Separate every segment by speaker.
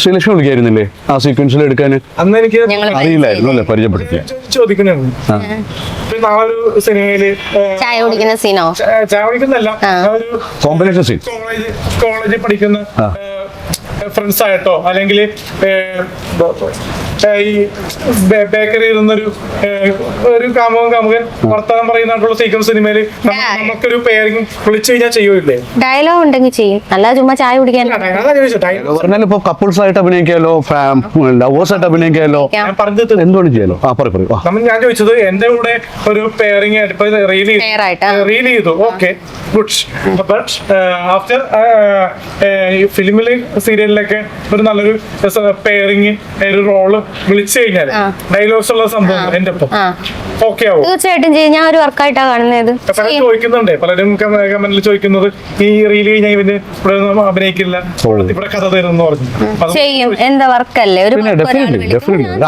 Speaker 1: ശ്രീലക്ഷ്മി വിളിക്കായിരുന്നില്ലേ? ആ സീക്വൻസിൽ എടുക്കാൻ?
Speaker 2: അന്ന് എനിക്ക്
Speaker 1: അറിയില്ലായിരുന്നു അല്ലേ?
Speaker 2: പരിചയപ്പെടുത്തി. ചോദിക്കുന്നു ഒരു സിനിമയിൽ
Speaker 3: ചായ കുടിക്കുന്ന സീനോ
Speaker 2: ചായ കുടിക്കുന്നല്ല
Speaker 3: ആ.
Speaker 2: ഒരു
Speaker 1: കോമ്പിനേഷൻ സീൻ
Speaker 2: കോളേജ് കോളേജിൽ പഠിക്കുന്ന ഫ്രണ്ട്സ് ആയിട്ടോ അല്ലെങ്കിൽ ഈ ബേക്കറി ബേക്കറിയിൽ നിന്നൊരു ഏഹ്, ഒരു കാമുകൻ കാമുകൻ വർത്തമാനം പറയുന്നതായിട്ടുള്ള സീക്വൻസ് സിനിമയിൽ. നമുക്കൊരു പേരിങ് വിളിച്ചു കഴിഞ്ഞാൽ ചെയ്യൂല്ലേ
Speaker 3: ഡയലോഗ് ഉണ്ടെങ്കിൽ ചെയ്യും. അല്ല ചുമ്മാ ചായ കുടിക്കാൻ.
Speaker 1: പറഞ്ഞാൽ ഇപ്പൊ കപ്പിൾസ് ആയിട്ട് അഭിനയിക്കാലോ ലവേഴ്സ് ആയിട്ട് അഭിനയിക്കാലോ എന്തുകൊണ്ട് ചെയ്യാലോ? ആ പറയൂ പറയൂ
Speaker 2: ഞാൻ ചോദിച്ചത് എന്റെ കൂടെ ഒരു പേരിങ് ആയിട്ട് ഇപ്പൊ റീൽ. റീൽ ചെയ്തു. ഓക്കെ ഗുഡ് ബട്ട് ആഫ്റ്റർ ഫിലിമിലെ ഫിലിമിൽ സീരിയലിലൊക്കെ ഒരു നല്ലൊരു പെയറിങ് ഒരു റോൾ വിളിച്ചു കഴിഞ്ഞാൽ ഡയലോഗ്സ് ഉള്ള സംഭവം എന്റെ ഒപ്പം. ഓക്കെ ആവും?
Speaker 3: തീർച്ചയായിട്ടും ചെയ്യും. ഞാൻ ഒരു വർക്കായിട്ടാണ് കാണുന്നത്.
Speaker 2: പലരും ചോദിക്കുന്നുണ്ട്. പലരും കമന്റിൽ ചോദിക്കുന്നത് ഈ റീൽ കഴിഞ്ഞാൽ ഇവന് ഇവിടെ അഭിനയിക്കില്ല. ഇവിടെ കഥ തരുന്നു പറഞ്ഞു.
Speaker 3: ചെയ്യും. എന്താ വർക്കല്ലേ? ഒരു.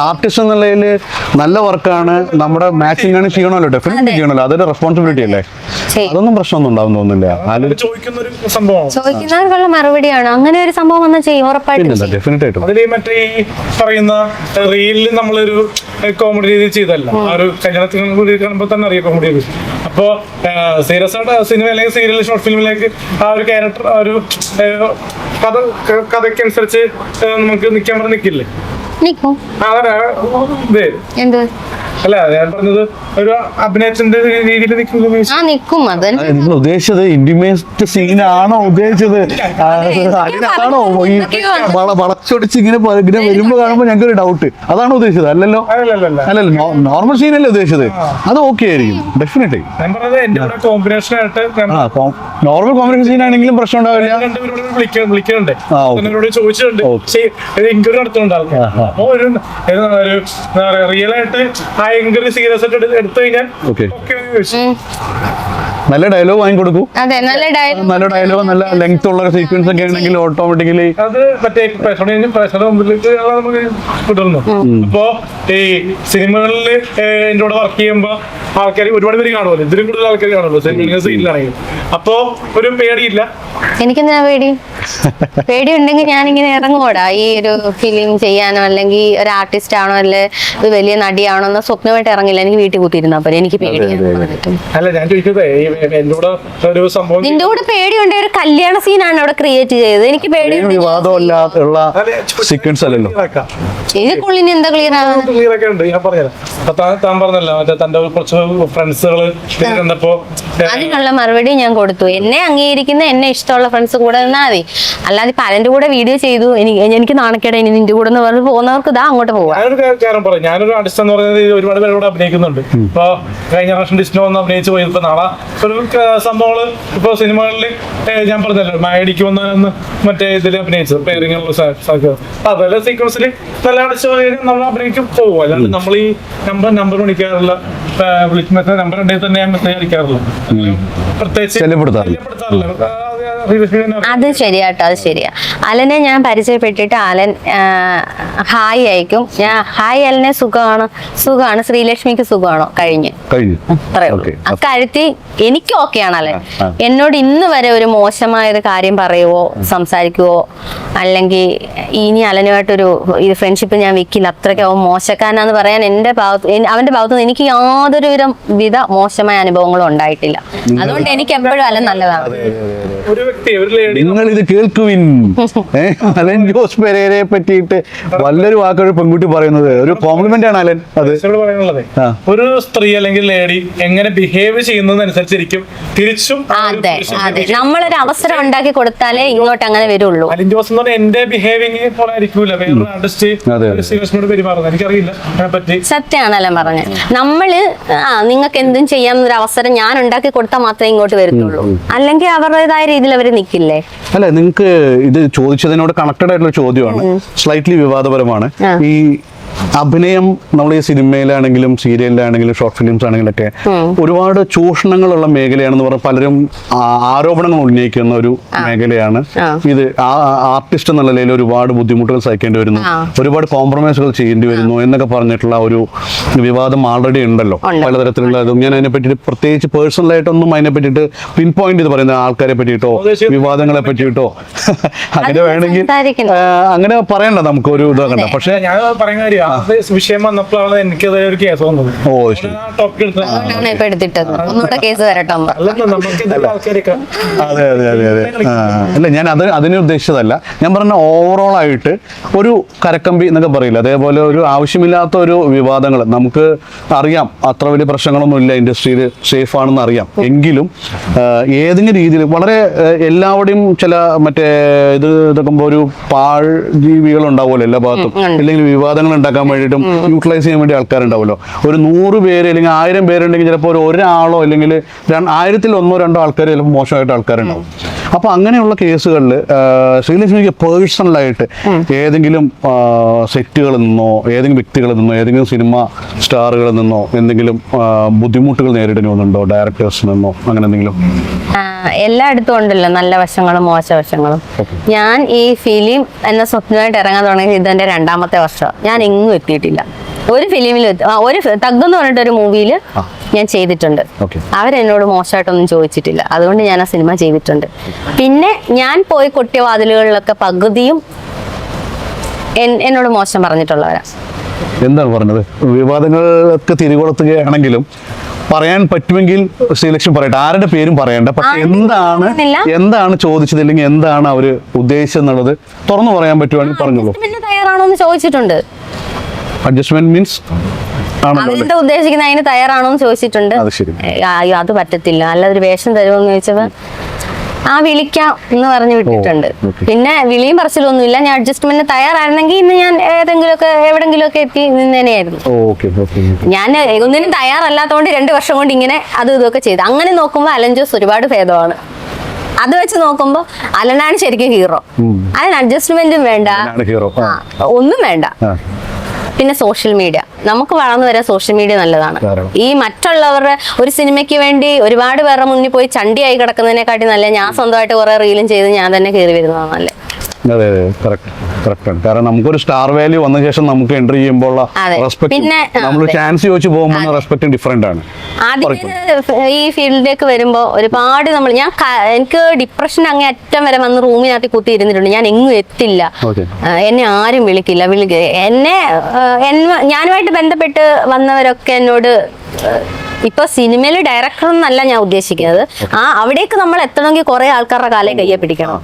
Speaker 1: ആർട്ടിസ്റ്റ് എന്നുള്ളതിൽ നല്ല വർക്കാണ് നമ്മുടെ മാച്ചിങ് ആണ് ചെയ്യണമല്ലോ ഡെഫിനറ്റ്ലി ചെയ്യണമല്ലോ അതൊരു റെസ്പോൺസിബിലിറ്റി അല്ലേ. അതൊന്നും പ്രശ്നമൊന്നും ഉണ്ടാവും തോന്നുന്നില്ല. അതിൽ
Speaker 2: ചോദിക്കുന്ന ഒരു സംഭവമാണ്.
Speaker 3: ചോദിക്കുന്നവർക്കുള്ള മറുപടിയാണ്? അങ്ങനെ ഒരു സംഭവം വന്നാൽ ചെയ്യും ഉറപ്പായിട്ടും
Speaker 2: അതിൽ മറ്റേ ഈ പറയുന്ന റീലിൽ നമ്മളൊരു കോമഡി രീതി ചെയ്തല്ല ആ ഒരു കല്യാണത്തിന് കൂടി കാണുമ്പോൾ തന്നെ അറിയാം കോമഡി രീതി അപ്പോ സീരിയസ് ആയിട്ട് സിനിമ അല്ലെങ്കിൽ സീരിയൽ ഷോർട്ട് ഫിലിമിലേക്ക് ആ ഒരു ക്യാരക്ടർ ആ ഒരു കഥ കഥയ്ക്കനുസരിച്ച് നമുക്ക് നിൽക്കാൻ പറഞ്ഞ് നിൽക്കില്ലേ അങ്ങനെ
Speaker 3: എന്ത്?
Speaker 2: അല്ല ഞാൻ പറഞ്ഞത് ഒരു അഭിനയത്തിന്റെ രീതിയിൽ നിൽക്കുന്നത്
Speaker 3: ആ നിക്കും അത്
Speaker 1: നിങ്ങൾ ഉദ്ദേശിച്ചത് ഇന്റിമേറ്റ് സീനാണോ ഉദ്ദേശിച്ചത്? അതിനാണോ? ഈ വള- വളച്ചൊടിച്ച് ഇങ്ങനെ ഇങ്ങനെ വരുമ്പോ കാണുമ്പോ ഞങ്ങൾക്ക് ഒരു ഡൗട്ട് അതാണ് ഉദ്ദേശിച്ചത്? അല്ലല്ലോ?
Speaker 2: അല്ലല്ല
Speaker 1: അല്ലല്ലോ നോർമൽ സീനല്ലേ ഉദ്ദേശിച്ചത്? അത് ഓക്കെ ആയിരിക്കും. ഡെഫിനറ്റ്ലി
Speaker 2: കോമ്പിനേഷൻ ആയിട്ട്
Speaker 1: നോർമൽ കോമ്പിനേഷൻ സീൻ ആണെങ്കിലും പ്രശ്നം ഉണ്ടാവില്ല.
Speaker 2: വിളിക്കുന്നുണ്ട് ചോദിച്ചിട്ടുണ്ട്. എൻക്വയറി നടത്തുന്നുണ്ടായിരുന്നു. അപ്പൊ ഒരു ഒരു റിയൽ ആയിട്ട് ആ എൻക്വയറി സീരിയസ് ആയിട്ട് എടുത്ത് കഴിഞ്ഞാൽ.
Speaker 1: നല്ല ഡയലോഗ് വാങ്ങിക്കൊടുക്കൂ
Speaker 3: അതെ നല്ല ഡയലോഗ്
Speaker 1: നല്ല ഡയലോഗ് നല്ല ലെങ്ത് ഉള്ള സീക്വൻസ് ഒക്കെ ആണെങ്കിൽ ഓട്ടോമാറ്റിക്കലി
Speaker 2: അത് മറ്റേ പ്രശ്നം പ്രശ്നം മുമ്പിലേക്ക് നമുക്ക് കിട്ടുന്നു അപ്പോ ഈ സിനിമകളിൽ എന്റെ കൂടെ വർക്ക് ചെയ്യുമ്പോ ആൾക്കാർ ഒരുപാട് പേര് കാണുമല്ലോ. ഇതിലും കൂടുതൽ ആൾക്കാർ കാണുമല്ലോ. സിനിമ സീനിലാണെങ്കിൽ അപ്പോ ഒരു പേടിയില്ല.
Speaker 3: എനിക്കെന്താ പേടി? പേടി ഉണ്ടെങ്കിൽ ഇങ്ങനെ ഇറങ്ങൂടാ ഈ ഒരു ഫിലിം ചെയ്യാനോ അല്ലെങ്കിൽ ഒരു ആർട്ടിസ്റ്റ് ആണോ അല്ലെ ഒരു വലിയ നടിയാണോ എന്ന സ്വപ്നമായിട്ട് ഇറങ്ങില്ല. എനിക്ക് വീട്ടിൽ കൂട്ടിയിരുന്നാ പോലെ എനിക്ക് പേടിയാണ്
Speaker 2: അല്ല ഞാൻ ചോദിച്ചത് ഈ എന്റെ ഒരു സംഭവം
Speaker 3: നിന്റെ കൂടെ പേടിയുണ്ട്. ഒരു കല്യാണ സീനാണ് അവിടെ ക്രിയേറ്റ് ചെയ്തത്. എനിക്ക് പേടി
Speaker 1: വിവാദമില്ലാത്തുള്ള സീക്വൻസ് അല്ലല്ലോ.
Speaker 3: ഇത് പുള്ളിന് എന്താ ക്ലിയർ ആവാൻ
Speaker 2: ക്ലിയർ ഒക്കെ ഉണ്ട്. ഞാൻ പറഞ്ഞുതരാം. അപ്പൊ താൻ താൻ പറഞ്ഞല്ലോ മറ്റേ തന്റെ കുറച്ച് ഫ്രണ്ട്സുകൾ കണ്ടപ്പോ
Speaker 3: അതിനുള്ള മറുപടി ഞാൻ കൊടുത്തു. എന്നെ അംഗീകരിക്കുന്ന എന്നെ ഇഷ്ടമുള്ള ഫ്രണ്ട്സ് കൂടെ നിന്നാ മതി. അല്ലാതെ ഇപ്പൊ അലന്റെ കൂടെ വീഡിയോ ചെയ്തു? എനിക്ക് എനിക്ക് നാണക്കേട ഇനി നിന്റെ കൂടെ എന്ന് പറഞ്ഞ് പോകുന്നവർക്ക് ഇതാ അങ്ങോട്ട് പോവാ.
Speaker 2: ഞാനൊരു കാ- കാര്യം പറയാം. ഞാനൊരു ആർട്ടിസ്റ്റ് എന്ന് പറയുന്നത് ഒരുപാട് പേരോട് അഭിനയിക്കുന്നുണ്ട്. ഇപ്പൊ കഴിഞ്ഞ പ്രാവശ്യം ഡിസ്നോ ഒന്ന് അഭിനയിച്ച് പോയി ഇപ്പൊ നാളെ ഒരു സംഭവങ്ങൾ ഇപ്പൊ സിനിമകളിൽ ഞാൻ പറഞ്ഞല്ലോ മായടിക്ക് വന്ന് മറ്റേ ഇതിൽ അഭിനയിച്ചത് പേരിങ്ങുള്ള അതല്ല സീക്വൻസിൽ നല്ല അടിച്ചു നമ്മൾ അഭിനയിക്കും പോകും. അല്ലാണ്ട് നമ്മൾ ഈ നമ്പർ നമ്പർ വിളിക്കാറില്ല. വിളിച്ച് നമ്പർ ഉണ്ടെങ്കിൽ തന്നെ ഞാൻ മെസ്സേജ് അടിക്കാറില്ല പ്രത്യേകിച്ച്
Speaker 1: ശല്യപ്പെടുത്താറില്ല.
Speaker 2: അത്
Speaker 3: ശരിയാട്ടോ അത് ശരിയാ. അലനെ ഞാൻ പരിചയപ്പെട്ടിട്ട് അലൻ ഹായ് അയക്കും. ഞാൻ ഹായ് അലനെ സുഖമാണ് സുഖമാണ് ശ്രീലക്ഷ്മിക്ക് സുഖമാണോ കഴിഞ്ഞ്. അക്കാര്യത്തിൽ എനിക്ക് ഓക്കെയാണ് അലൻ. എന്നോട് ഇന്ന് വരെ ഒരു മോശമായ ഒരു കാര്യം പറയുവോ സംസാരിക്കുവോ? അല്ലെങ്കിൽ ഇനി അലനുമായിട്ടൊരു ഇത് ഫ്രണ്ട്ഷിപ്പ് ഞാൻ വെക്കില്ല. അത്രയ്ക്ക് അവൻ മോശക്കാരനാന്ന് പറയാൻ എന്റെ ഭാഗത്ത് അവന്റെ ഭാഗത്ത് നിന്ന് എനിക്ക് യാതൊരു വിധം വിധ മോശമായ അനുഭവങ്ങളും ഉണ്ടായിട്ടില്ല. അതുകൊണ്ട് എനിക്ക് എപ്പോഴും അലൻ നല്ലതാണ്.
Speaker 1: നിങ്ങൾ ഇത് കേൾക്കുവിൻ. അലൻ ജോസ് പെരേരയെ പറ്റിയിട്ട് വല്ലൊരു വാക്കൊരു പെൺകുട്ടി പറയുന്നത്. ഒരു കോംപ്ലിമെന്റ് ആണ് അലൻ അത്.
Speaker 2: പറയാനുള്ളത്. ഒരു സ്ത്രീ അല്ലെങ്കിൽ ലേഡി എങ്ങനെ ബിഹേവ് ചെയ്യുന്നതനുസരിച്ചിരിക്കും തിരിച്ചും
Speaker 3: അതെ അതെ. നമ്മളൊരു അവസരം ഉണ്ടാക്കി കൊടുത്താലേ ഇങ്ങോട്ട് അങ്ങനെ വരുള്ളൂ.
Speaker 2: അലൻ ജോസ് എന്ന് പറഞ്ഞാൽ എന്റെ ബിഹേവിംഗ് പോലെ ആയിരിക്കൂല. വേറൊരു ആർട്ടിസ്റ്റ്
Speaker 1: അതെ, അതെ.
Speaker 2: ശ്രീകൃഷ്ണനോട് പെരുമാറുന്നത്. എനിക്കറിയില്ല അതിനെ പറ്റി.
Speaker 3: സത്യമാണല്ലോ പറഞ്ഞത്. നമ്മൾ ആ നിങ്ങൾക്ക് എന്തും ചെയ്യാമെന്നൊരു അവസരം ഞാൻ ഉണ്ടാക്കി കൊടുത്താൽ മാത്രമേ ഇങ്ങോട്ട് വരത്തുള്ളൂ. അല്ലെങ്കിൽ അവരുടേതായ രീതിയിൽ അവർ നിൽക്കില്ലേ
Speaker 1: അല്ല നിങ്ങൾക്ക് ഇത് ചോദിച്ചതിനോട് കണക്റ്റഡ് ആയിട്ടുള്ള ചോദ്യമാണ്. സ്ലൈറ്റ്ലി വിവാദപരമാണ്. ഈ അഭിനയം നമ്മൾ ഈ സിനിമയിലാണെങ്കിലും സീരിയലിലാണെങ്കിലും ഷോർട്ട് ഫിലിംസ് ആണെങ്കിലും ഒക്കെ ഒരുപാട് ചൂഷണങ്ങളുള്ള മേഖലയാണെന്ന് പറഞ്ഞ പലരും ആരോപണങ്ങൾ ഉന്നയിക്കുന്ന ഒരു മേഖലയാണ്.
Speaker 3: ആ.
Speaker 1: ഇത് ആർട്ടിസ്റ്റ് എന്നുള്ള നിലയിൽ ഒരുപാട് ബുദ്ധിമുട്ടുകൾ സഹിക്കേണ്ടി വരുന്നു. ഒരുപാട് കോംപ്രമൈസുകൾ ചെയ്യേണ്ടി വരുന്നു എന്നൊക്കെ പറഞ്ഞിട്ടുള്ള ഒരു വിവാദം ആൾറെഡി ഉണ്ടല്ലോ. പലതരത്തിലുള്ള ഇതും ഞാൻ അതിനെ പറ്റിയിട്ട് പ്രത്യേകിച്ച് പേഴ്സണലായിട്ടൊന്നും അതിനെ പറ്റിയിട്ട് പിൻ പോയിന്റ് ഇത് പറയുന്ന ആൾക്കാരെ പറ്റിയിട്ടോ വിവാദങ്ങളെ പറ്റിയിട്ടോ അങ്ങനെ വേണമെങ്കിൽ അങ്ങനെ പറയണ്ട നമുക്ക് ഒരു ഇതാകണ്ട പക്ഷേ
Speaker 2: ഞാൻ പറയുന്ന കാര്യം വിഷയം വന്നപ്പോഴാണ് എനിക്കത് ഒരു കേസ് വന്നത്.
Speaker 1: ഓ ശരി.
Speaker 2: ടോപ്പിക് എടുത്തത്
Speaker 3: അതുകൊണ്ടാണ് ഇപ്പൊ എടുത്തിട്ടത്. ഒന്നുകൂടെ കേസ് വരട്ടെ എന്ന്.
Speaker 2: അല്ലെന്ന് നമുക്ക്
Speaker 1: അതെ അതെ അതെ അതെ. ആ, അല്ല ഞാൻ അത് അതിനെ ഉദ്ദേശിച്ചതല്ല. ഞാൻ പറഞ്ഞ ഓവറോൾ ആയിട്ട് ഒരു കരക്കമ്പി എന്നൊക്കെ പറയില്ല? അതേപോലെ ഒരു ആവശ്യമില്ലാത്ത ഒരു വിവാദങ്ങൾ. നമുക്ക് അറിയാം അത്ര വലിയ പ്രശ്നങ്ങളൊന്നും ഇല്ല ഇൻഡസ്ട്രിയിൽ സേഫ് ആണെന്ന് അറിയാം. എങ്കിലും ആ, ഏതെങ്കിലും രീതിയിൽ വളരെ ആ, എല്ലാവരുടെയും ചില മറ്റേ ഇത് ഇതൊക്കെ ഒരു പാഴ് ജീവികൾ ഉണ്ടാവുമല്ലോ എല്ലാ ഭാഗത്തും. അല്ലെങ്കിൽ വിവാദങ്ങൾ ഉണ്ടാക്കാൻ വേണ്ടിയിട്ടും യൂട്ടിലൈസ് ചെയ്യാൻ വേണ്ടി ആൾക്കാരുണ്ടാവുമല്ലോ. ഒരു നൂറ് പേര് അല്ലെങ്കിൽ ആയിരം പേരുണ്ടെങ്കിൽ ചിലപ്പോൾ ഒരു ഒരാളോ അല്ലെങ്കിൽ രണ്ട് ആയിരത്തിൽ ഒന്നോ രണ്ടോ ആൾക്കാർ ചിലപ്പോൾ മോശമായിട്ട് ആൾക്കാരുണ്ടാവും. അപ്പൊ അങ്ങനെയുള്ള കേസുകളിൽ ശ്രീലക്ഷ്മിക്ക് പേഴ്സണലായിട്ട് ഏതെങ്കിലും സെറ്റുകളിൽ നിന്നോ ഏതെങ്കിലും വ്യക്തികളിൽ നിന്നോ ഏതെങ്കിലും സിനിമ സ്റ്റാറുകളിൽ നിന്നോ എന്തെങ്കിലും ബുദ്ധിമുട്ടുകൾ നേരിടേണ്ടി വന്നിട്ടുണ്ടോ? ഡയറക്ടേഴ്സിൽ നിന്നോ അങ്ങനെ എന്തെങ്കിലും?
Speaker 3: എല്ലായിടത്തും ഉണ്ടല്ലോ. നല്ല വശങ്ങളും മോശ വശങ്ങളും. ഞാൻ ഈ ഫിലിം എന്ന സ്വപ്നമായിട്ട് ഇറങ്ങാൻ തുടങ്ങിയത് ഇതെന്റെ രണ്ടാമത്തെ വർഷം ഞാൻ എങ്ങും എത്തിയിട്ടില്ല. ഒരു ഫിലിമിൽ ഒരു തഗ് എന്ന് പറഞ്ഞിട്ട് ഒരു മൂവിയിൽ ഞാൻ ചെയ്തിട്ടുണ്ട്. അവരെന്നോട് മോശമായിട്ടൊന്നും ചോദിച്ചിട്ടില്ല. അതുകൊണ്ട് ഞാൻ ആ സിനിമ ചെയ്തിട്ടുണ്ട്. പിന്നെ ഞാൻ പോയി കൊട്ടിയ വാതിലുകളിലൊക്കെ പകുതിയും എന്നോട് മോശം പറഞ്ഞിട്ടുള്ളവരാ.
Speaker 1: എന്താണ് പറഞ്ഞത്? വിവാദങ്ങളൊക്കെ തിരികൊളുത്തുകയാണെങ്കിലും പറയാൻ പറ്റുമെങ്കിൽ ശ്രീലക്ഷ്മി പറയട്ടെ. ആരുടെ പേരും പറയണ്ട. പക്ഷെ എന്താണ്. എന്താണ് ചോദിച്ചത് അല്ലെങ്കിൽ എന്താണ് അവർ ഉദ്ദേശിച്ചെന്നുള്ളത് തുറന്നു പറയാൻ പറ്റുവാണെങ്കിൽ പറഞ്ഞോളൂ.
Speaker 3: തയ്യാറാണോ എന്ന് ചോദിച്ചിട്ടുണ്ട്.
Speaker 1: അഡ്ജസ്റ്റ്മെന്റ് മീൻസ് ആണല്ലോ
Speaker 3: ഉദ്ദേശിക്കുന്ന അതിന് തയ്യാറാണോ എന്ന് ചോദിച്ചിട്ടുണ്ട്. അയ്യോ അത് പറ്റത്തില്ല. അല്ല ഒരു വേഷം തരുമോ ചോദിച്ചപ്പോ ആ വിളിക്കാം എന്ന് പറഞ്ഞു വിട്ടിട്ടുണ്ട്. പിന്നെ വിളിയും പറച്ചിലൊന്നുമില്ല. ഞാൻ അഡ്ജസ്റ്റ്മെന്റ് തയ്യാറായിരുന്നെങ്കിൽ ഇന്ന് ഞാൻ ഏതെങ്കിലും ഒക്കെ എവിടെങ്കിലും ഒക്കെ
Speaker 1: എത്തി നിന്നേനെയായിരുന്നു
Speaker 3: ഞാൻ ഒന്നിനും തയ്യാറല്ലാത്തതുകൊണ്ട് രണ്ട് വർഷം കൊണ്ട് ഇങ്ങനെ അതും ഇതൊക്കെ ചെയ്തു. അങ്ങനെ നോക്കുമ്പോൾ അലഞ്ചോസ് ഒരുപാട് ഭേദമാണ്. അത് വെച്ച് നോക്കുമ്പോ അലനാണ് ശരിക്കും ഹീറോ. അതിന് അഡ്ജസ്റ്റ്മെന്റും വേണ്ട. ഒന്നും വേണ്ട. പിന്നെ സോഷ്യൽ മീഡിയ. നമുക്ക് വളർന്നു വരാൻ സോഷ്യൽ മീഡിയ നല്ലതാണ്. ഈ മറ്റുള്ളവരുടെ ഒരു സിനിമയ്ക്ക് വേണ്ടി ഒരുപാട് പേരുടെ മുന്നിൽ പോയി ചണ്ടിയായി കിടക്കുന്നതിനെക്കാട്ടി നല്ല ഞാൻ സ്വന്തമായിട്ട് കുറെ റീലും ചെയ്ത് ഞാൻ തന്നെ കയറി വരുന്നതാണ് നല്ലത്.
Speaker 1: അതെ അതെ കറക്റ്റാണ് കാരണം നമുക്കൊരു സ്റ്റാർ വാല്യൂ വന്ന ശേഷം നമുക്ക് എൻട്രി ചെയ്യുമ്പോൾ
Speaker 3: പിന്നെ,
Speaker 1: നമ്മൾ. ചാൻസ് ചോദിച്ചു പോകുമ്പോൾ റെസ്പെക്ട് ഡിഫറെന്റ് ആണ്.
Speaker 3: ഈ ഫീൽഡിലേക്ക് വരുമ്പോൾ ഒരുപാട് നമ്മൾ ഞാൻ എനിക്ക് ഡിപ്രഷൻ അങ്ങേ അറ്റം വരെ വന്ന് റൂമിനകത്ത് കുത്തി ഇരുന്നിട്ടുണ്ട്. ഞാൻ എങ്ങും എത്തില്ല. എന്നെ ആരും വിളിക്കില്ല. വിളിക്കുക എന്നെ ഞാനുമായിട്ട് ബന്ധപ്പെട്ട് വന്നവരൊക്കെ എന്നോട് ഇപ്പൊ സിനിമയിൽ ഡയറക്ടർ എന്നല്ല ഞാൻ ഉദ്ദേശിക്കുന്നത്. ആ അവിടേക്ക് നമ്മൾ എത്തണമെങ്കിൽ കുറെ ആൾക്കാരുടെ കാലം കയ്യെ പിടിക്കണം.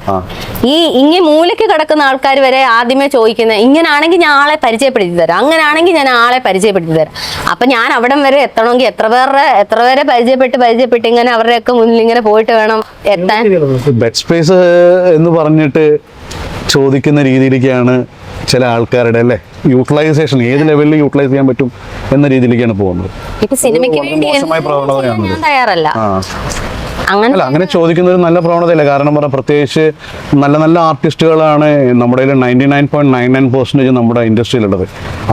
Speaker 3: ഈ ഇങ്ങനെ മൂലയ്ക്ക് കിടക്കുന്ന ആൾക്കാർ വരെ ആദ്യമേ ചോദിക്കുന്നത് ഇങ്ങനാണെങ്കിൽ ഞാൻ ആളെ പരിചയപ്പെടുത്തി തരാം. അങ്ങനാണെങ്കിൽ ഞാൻ ആളെ പരിചയപ്പെടുത്തി തരാം. അപ്പൊ ഞാൻ അവിടം വരെ എത്തണമെങ്കിൽ എത്ര പേരുടെ എത്ര പേരെ പരിചയപ്പെട്ട് പരിചയപ്പെട്ട് ഇങ്ങനെ അവരുടെയൊക്കെ മുന്നിൽ ഇങ്ങനെ പോയിട്ട് വേണം എത്താൻ?
Speaker 1: ബെഡ് സ്പേസ് എന്ന് പറഞ്ഞിട്ട് ചോദിക്കുന്ന രീതിയിലേക്കാണ് ചില ആൾക്കാരുടെ അല്ലേ? യൂട്ടിലൈസേഷൻ ഏത് ലെവലിൽ യൂട്ടിലൈസ് ചെയ്യാൻ പറ്റും എന്ന രീതിയിലേക്കാണ് പോകുന്നത്.
Speaker 3: തയ്യാറല്ല. അങ്ങനെ
Speaker 1: അല്ല അങ്ങനെ ചോദിക്കുന്ന ഒരു നല്ല പ്രവണതയല്ല? കാരണം പറഞ്ഞാൽ പ്രത്യേകിച്ച് നല്ല നല്ല ആർട്ടിസ്റ്റുകളാണ് നമ്മുടെ ninety nine point nine nine percentage നമ്മുടെ ഇൻഡസ്ട്രിയിലുള്ളത്.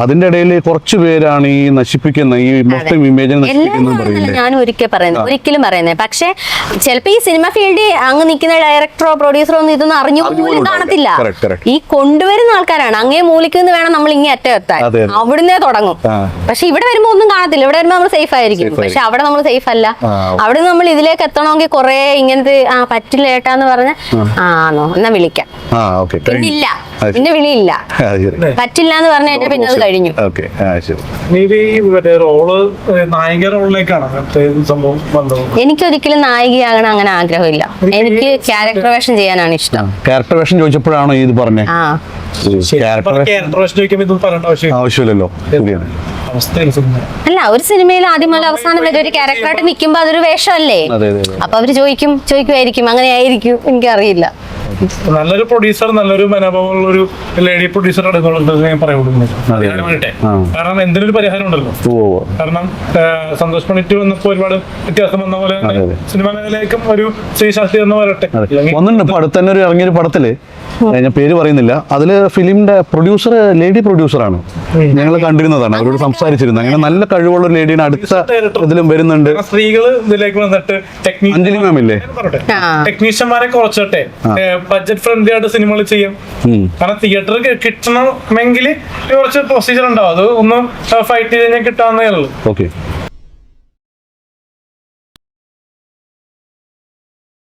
Speaker 1: അതിന്റെ ഇടയിൽ കുറച്ച് പേരാണ് ഈ നശിപ്പിക്കുന്ന ഈ മൊത്തം ഇമേജിനെ നശിപ്പിക്കുന്നത്
Speaker 3: എല്ലാവരും
Speaker 1: പറയില്ലേ
Speaker 3: ഞാൻ ഒരിക്കൽ പറയുന്നത് ഒരിക്കലും പറയുന്നത് പക്ഷേ ചിലപ്പോ ഈ സിനിമ ഫീൽഡിൽ അങ്ങ് നിൽക്കുന്ന ഡയറക്ടറോ പ്രൊഡ്യൂസറോ ഒന്നും ഇതൊന്നും അറിഞ്ഞു പോലും കാണത്തില്ല. ഈ കൊണ്ടുവരുന്ന ആൾക്കാരാണ്. അങ്ങേ മൂലിക്ക് നിന്ന് വേണം നമ്മൾ ഇങ്ങനെ അറ്റം എത്താൻ. അവിടുന്നേ തുടങ്ങും. പക്ഷെ ഇവിടെ വരുമ്പോ ഒന്നും കാണത്തില്ല. ഇവിടെ വരുമ്പോ നമ്മൾ സേഫ് ആയിരിക്കും. പക്ഷെ അവിടെ നമ്മൾ സേഫ് അല്ല. അവിടെ നമ്മൾ ഇതിലേക്ക് എത്തണമെങ്കിൽ കൊറേ ഇങ്ങനത്തെ ആ പറ്റില്ല ഏട്ടാന്ന് പറഞ്ഞ ആണോ എന്നാ വിളിക്കാം.
Speaker 1: ആ ഓക്കെ.
Speaker 3: പിന്നെ ഇല്ല. പിന്നെ വിളിയില്ല. പറ്റില്ല എന്ന് പറഞ്ഞു പിന്നെ അത് കഴിഞ്ഞു.
Speaker 1: ഓക്കെ.
Speaker 2: റോൾ നായിക റോളിലേക്കാണ് മറ്റേ സംഭവം
Speaker 3: എനിക്കൊരിക്കലും നായികയാകണം അങ്ങനെ ആഗ്രഹമില്ല. എനിക്ക് ക്യാരക്ടർ വേഷം ചെയ്യാനാണ് ഇഷ്ടം.
Speaker 1: ക്യാരക്ടർ വേഷം ചോദിച്ചപ്പോഴാണോ ഇത് പറഞ്ഞേ?
Speaker 3: ആ.
Speaker 1: ക്യാരക്ടർ
Speaker 2: ക്യാരക്ടർ ചോദിക്കുമ്പോൾ ഇതൊന്നും പറയേണ്ട ആവശ്യം
Speaker 1: ആവശ്യമില്ലല്ലോ.
Speaker 3: അല്ല ഒരു സിനിമയിൽ ആദ്യം മുതൽ അവസാനം വരെ ഒരു ക്യാരക്ടറായിട്ട് നിൽക്കുമ്പോൾ അതൊരു വേഷമല്ലേ?
Speaker 1: അതെ അതെ അതെ.
Speaker 3: അപ്പൊ അവർ ചോദിക്കും ചോദിക്കുമായിരിക്കും അങ്ങനെയായിരിക്കും. എനിക്കറിയില്ല.
Speaker 2: നല്ലൊരു പ്രൊഡ്യൂസർ നല്ലൊരു മനോഭാവമുള്ള ഒരു ലേഡി പ്രൊഡ്യൂസർ അടങ്ങുന്നുള്ളത് ഞാൻ പറയുള്ളൂ. കാരണം എന്തിനൊരു പരിഹാരം ഉണ്ടല്ലോ. കാരണം സന്തോഷ് പണിറ്റ് വന്നപ്പോ ഒരുപാട് വ്യത്യാസം വന്ന പോലെ. സിനിമ മേഖലയിലേക്കും ഒരു ശ്രീശാസ്ത്രി എന്ന് വരട്ടെ.
Speaker 1: ഒന്നുണ്ട് അടുത്തന്നെ ഒരു ഇറങ്ങിയൊരു പടത്തിൽ. ഞാൻ പേര് പറയുന്നില്ല. അതിൽ ഫിലിമിന്റെ പ്രൊഡ്യൂസർ ലേഡി പ്രൊഡ്യൂസറാണ് ഞങ്ങൾ കണ്ടിരുന്നതാണ്. അവരോട് സംസാരിച്ചിരുന്നത് അങ്ങനെ നല്ല കഴിവുള്ള ഒരു ലേഡിയാണ് അടുത്ത ഇതിലും വരുന്നുണ്ട്.
Speaker 2: സ്ത്രീകൾ ഇതിലേക്ക് വന്നിട്ട്
Speaker 1: അഞ്ജലി മാം ഇല്ലേ.
Speaker 2: ടെക്നീഷ്യന്മാരെ കുറച്ചോട്ടെ. ബഡ്ജറ്റ് ഫ്രണ്ട്ലി ആയിട്ട് സിനിമകൾ ചെയ്യും. കാരണം തിയേറ്റർ കിട്ടണമെങ്കിൽ കുറച്ച് പ്രൊസീജിയർ ഉണ്ടാവും. അത് ഒന്ന് ഫൈറ്റ് ചെയ്ത് കഴിഞ്ഞാൽ കിട്ടാവുന്നേ ഉള്ളൂ.
Speaker 1: ഓക്കെ